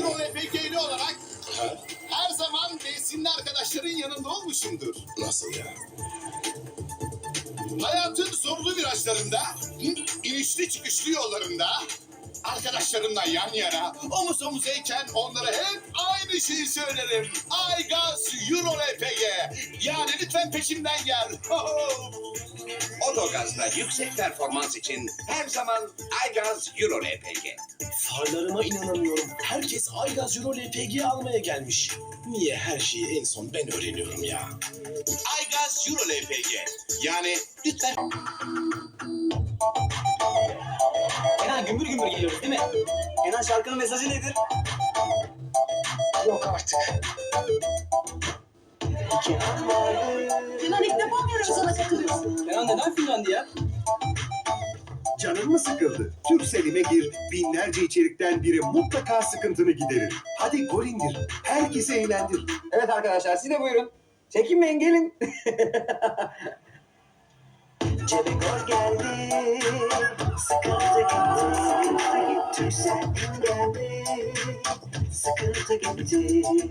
Euro LPG'li olarak her zaman besinli arkadaşların yanında olmuşumdur. Nasıl ya? Hayatın zorlu virajlarında, inişli çıkışlı yollarında arkadaşlarımla yan yana, omuz omuzayken onlara hep aynı şeyi söylerim. Aygaz Euro LPG. Yani lütfen peşimden gel. Otogaz'da yüksek performans için her zaman Aygaz Euro LPG. Farlarıma inanamıyorum. Herkes Aygaz Euro LPG almaya gelmiş. Niye her şeyi en son ben öğreniyorum ya? Aygaz Euro LPG. Yani lütfen gümbür geliyoruz değil mi? Kenan şarkının mesajı nedir? Yok artık. Kenan vardı. Kenan ilk defa mı yarışmana katılıyorsun? Kenan neden Finlandiya? Canın mı sıkıldı? Türkcell'ime gir, binlerce içerikten biri mutlaka sıkıntını giderir. Hadi gol indir, herkesi eğlendir. Evet arkadaşlar siz de buyurun. Çekinmeyin gelin. Cebe gol geldi. Sıkıntı gitti.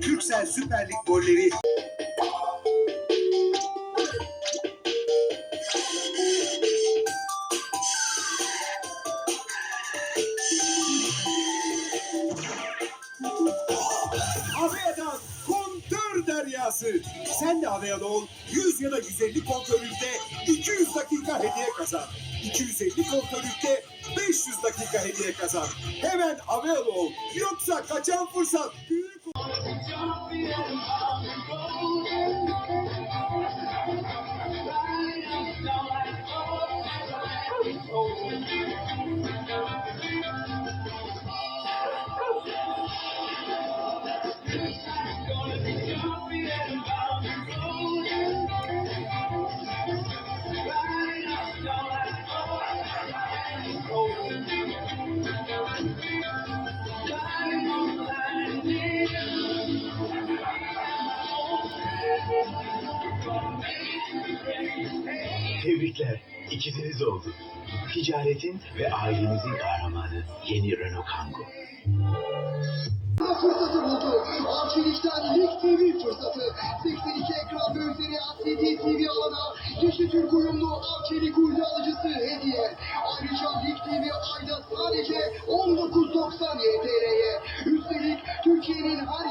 Türksel Süper Lig golleri deryası. Sen de Avea'da ol. 100 ya da 150 kontörlükte 200 dakika hediye kazan. 250 kontörlükte 500 dakika hediye kazan. Hemen Avea'da ol. Yoksa kaçan fırsat büyük Tebrikler, ikiziniz oldu. Ticaretin ve ailenizin kahramanı yeni Renault Kangoo. fırsatı buldu. Arçelik'ten Lig TV fırsatı. 82 ekran üzeri LCD TV alana kişi Türk uyumlu Arçelik uydu alıcısı hediye. Ayrıca Lig TV ayda sadece 19.90 YTL'ye. Üstelik Türkiye'nin her